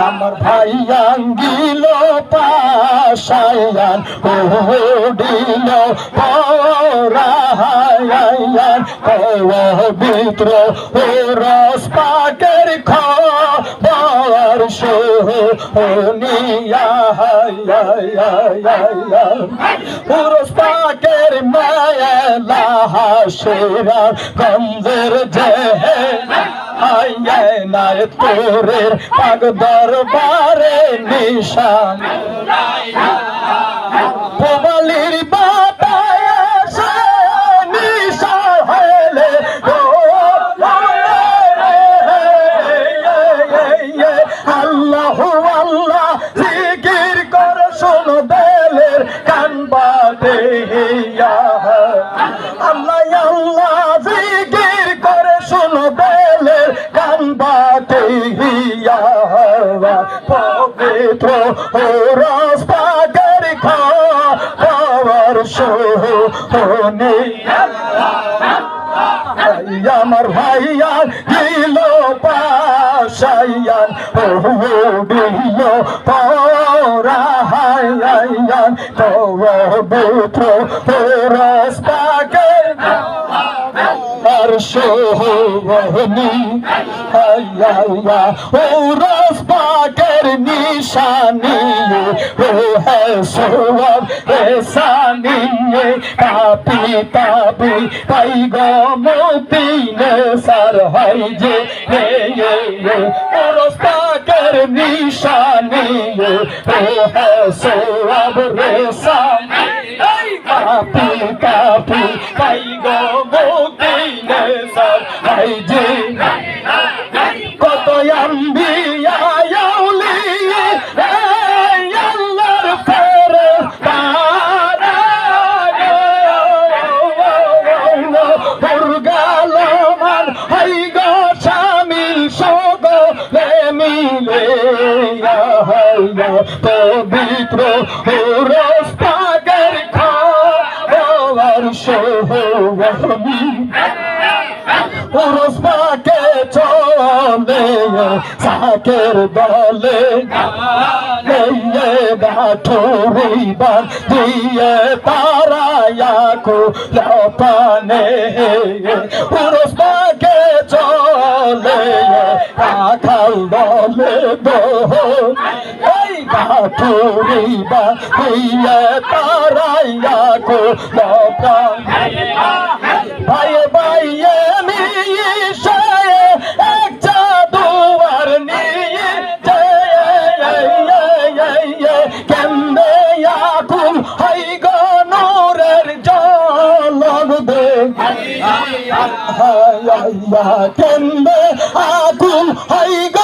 আমার ভাই আঙ্গিল পাশায়ান ও দিল পরাহায়ান পবিত্র ও রস পাকের খা পুরুষ পাকের মেলা হাসেরা গঞ্জের যে আইনায় তোরের পাগ দরবারে নিশান। দেলের কান বাদে আল্লাহ আল্লাহ জিকির করে শোনো দেলের কান বাদে পবিত্র ও রস পাগের খাওয়ার সোহনে। আমার ভাইয়া দিল পাশাইয়ান ও পরাহাইয়ান পবিত্র রস পাকের নিশানি ও হ্যাঁ সোয়াব রেসানি পাপি পাপি পাই গো মোতি নে সার হাই যে রে পাকের নিশানি সোয়াব রেসানি কাপি কাপি পাই গো সব কত আম্বিয়া পবিত্র রস পাগের খাওয়ার সোহনি পুরুষ পাকে চলে, সাকের দলে লইয়ে গাঠুরিবার দিয়ে তারায়া কো লপানে পাকে চলে কাখাল দলে দোহ গাঠুরিবার দিয়ে তারায়া কো লপানে ভাইয়ে ভাইয়ে মিশে এক জাদুয়ার নিয়ে কেমনে আকুল হাই গনরের জলগ দে। হাই গনরের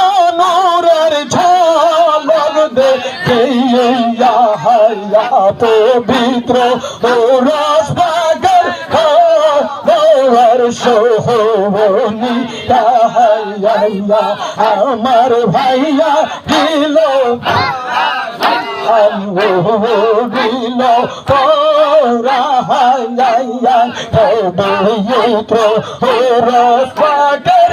পবিত্র রস বাগর খবর সোহনি আমার ভাইয়া দিল। দিল। পবিত্র রস বাগর